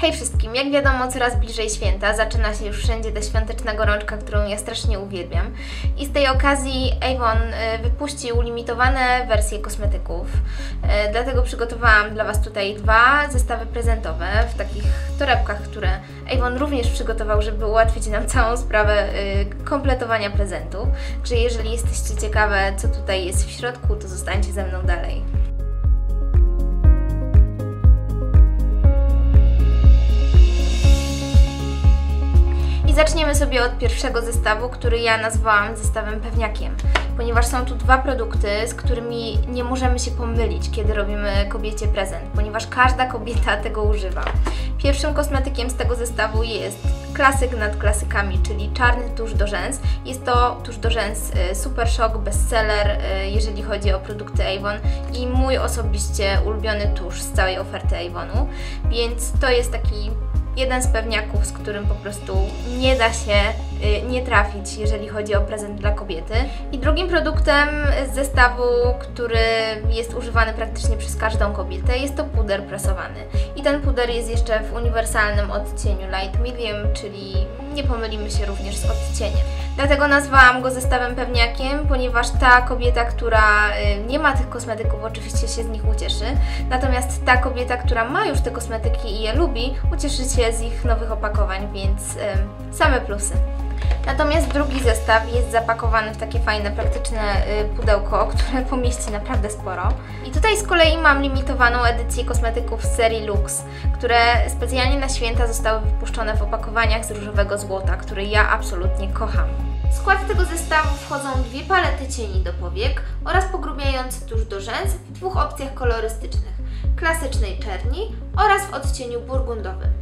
Hej wszystkim, jak wiadomo coraz bliżej święta, zaczyna się już wszędzie ta świąteczna gorączka, którą ja strasznie uwielbiam. I z tej okazji Avon y, wypuścił limitowane wersje kosmetyków. Y, Dlatego przygotowałam dla Was tutaj dwa zestawy prezentowe w takich torebkach, które Avon również przygotował, żeby ułatwić nam całą sprawę y, kompletowania prezentów. Także jeżeli jesteście ciekawe, co tutaj jest w środku, to zostańcie ze mną dalej. Zaczniemy sobie od pierwszego zestawu, który ja nazwałam zestawem pewniakiem, ponieważ są tu dwa produkty, z którymi nie możemy się pomylić, kiedy robimy kobiecie prezent, ponieważ każda kobieta tego używa. Pierwszym kosmetykiem z tego zestawu jest klasyk nad klasykami, czyli czarny tusz do rzęs. Jest to tusz do rzęs y, Super Shock, bestseller, y, jeżeli chodzi o produkty Avon i mój osobiście ulubiony tusz z całej oferty Avonu, więc to jest taki jeden z pewniaków, z którym po prostu nie da się nie trafić, jeżeli chodzi o prezent dla kobiety. I drugim produktem z zestawu, który jest używany praktycznie przez każdą kobietę, jest to puder prasowany. I ten puder jest jeszcze w uniwersalnym odcieniu light medium, czyli nie pomylimy się również z odcieniem. Dlatego nazwałam go zestawem pewniakiem, ponieważ ta kobieta, która y, nie ma tych kosmetyków, oczywiście się z nich ucieszy. Natomiast ta kobieta, która ma już te kosmetyki i je lubi, ucieszy się z ich nowych opakowań, więc y, same plusy. Natomiast drugi zestaw jest zapakowany w takie fajne, praktyczne y, pudełko, które pomieści naprawdę sporo. I tutaj z kolei mam limitowaną edycję kosmetyków z serii Lux, które specjalnie na święta zostały wypuszczone w opakowaniach z różowego złota, który ja absolutnie kocham. W skład tego zestawu wchodzą dwie palety cieni do powiek oraz pogrubiający tusz do rzęs w dwóch opcjach kolorystycznych, klasycznej czerni oraz w odcieniu burgundowym.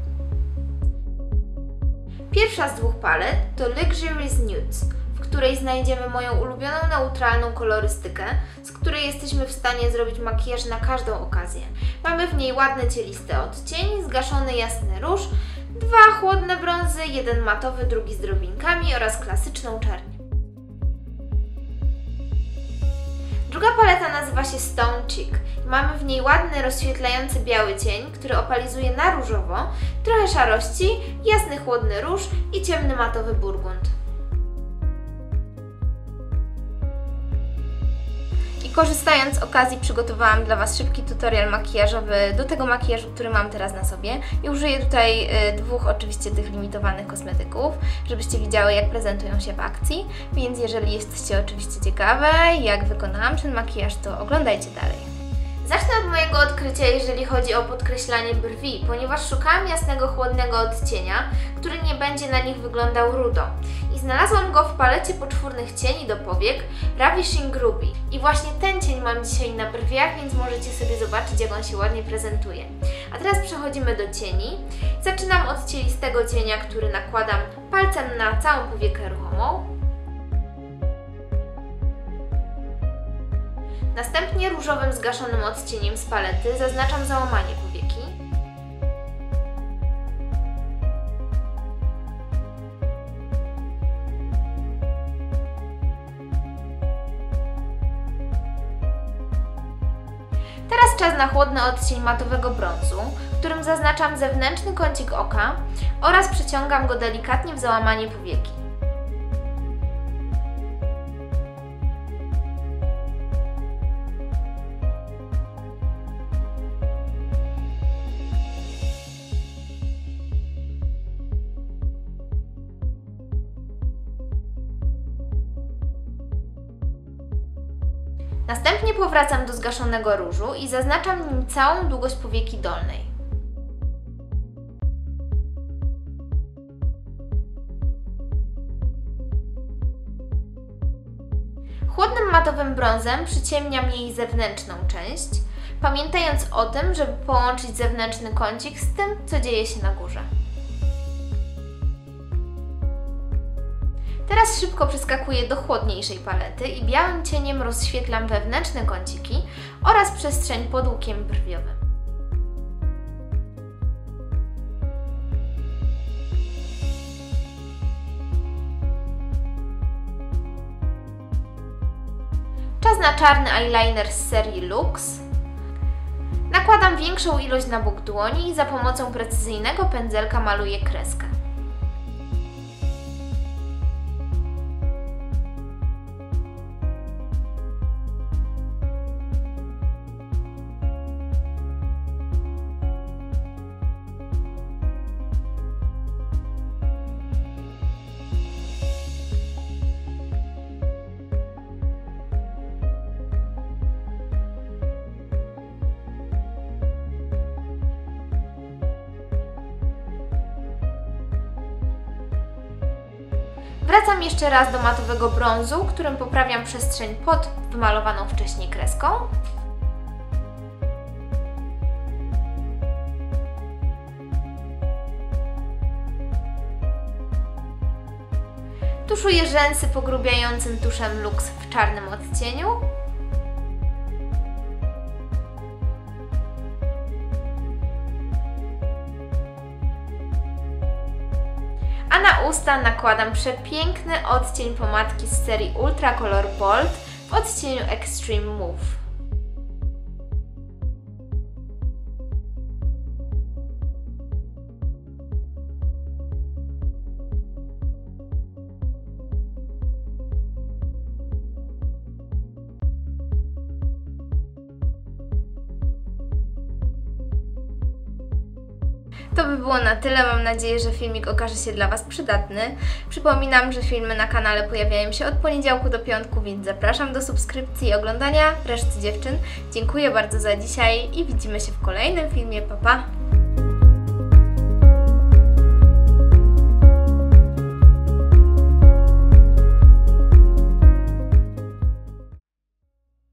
Pierwsza z dwóch palet to Luxurious Nudes, w której znajdziemy moją ulubioną neutralną kolorystykę, z której jesteśmy w stanie zrobić makijaż na każdą okazję. Mamy w niej ładny cielisty odcień, zgaszony jasny róż, dwa chłodne brązy, jeden matowy, drugi z drobinkami oraz klasyczną czernię. Druga paleta nazywa się Stone Cheek. Mamy w niej ładny, rozświetlający biały cień, który opalizuje na różowo, trochę szarości, jasny, chłodny róż i ciemny, matowy burgund. Korzystając z okazji przygotowałam dla Was szybki tutorial makijażowy do tego makijażu, który mam teraz na sobie. I użyję tutaj y, dwóch oczywiście tych limitowanych kosmetyków, żebyście widziały jak prezentują się w akcji. Więc jeżeli jesteście oczywiście ciekawe jak wykonałam ten makijaż, to oglądajcie dalej. Zacznę od mojego odkrycia, jeżeli chodzi o podkreślanie brwi, ponieważ szukałam jasnego, chłodnego odcienia, który nie będzie na nich wyglądał rudo. I znalazłam go w palecie poczwórnych cieni do powiek Ravishing Ruby. I właśnie ten cień mam dzisiaj na brwiach, więc możecie sobie zobaczyć, jak on się ładnie prezentuje. A teraz przechodzimy do cieni. Zaczynam od cielistego cienia, który nakładam palcem na całą powiekę ruchomą. Następnie różowym zgaszonym odcieniem z palety zaznaczam załamanie powieki. Teraz czas na chłodny odcień matowego brązu, którym zaznaczam zewnętrzny kącik oka oraz przeciągam go delikatnie w załamanie powieki. Następnie powracam do zgaszonego różu i zaznaczam nim całą długość powieki dolnej. Chłodnym matowym brązem przyciemniam jej zewnętrzną część, pamiętając o tym, żeby połączyć zewnętrzny kącik z tym, co dzieje się na górze. Teraz szybko przeskakuję do chłodniejszej palety i białym cieniem rozświetlam wewnętrzne kąciki oraz przestrzeń pod łukiem brwiowym. Czas na czarny eyeliner z serii Lux. Na Nakładam większą ilość na bok dłoni i za pomocą precyzyjnego pędzelka maluję kreskę. Wracam jeszcze raz do matowego brązu, którym poprawiam przestrzeń pod wymalowaną wcześniej kreską. Tuszuję rzęsy pogrubiającym tuszem Lux w czarnym odcieniu. A na usta nakładam przepiękny odcień pomadki z serii Ultra Color Bold w odcieniu Extreme Move. To by było na tyle. Mam nadzieję, że filmik okaże się dla Was przydatny. Przypominam, że filmy na kanale pojawiają się od poniedziałku do piątku, więc zapraszam do subskrypcji i oglądania reszty dziewczyn. Dziękuję bardzo za dzisiaj i widzimy się w kolejnym filmie. Pa, pa!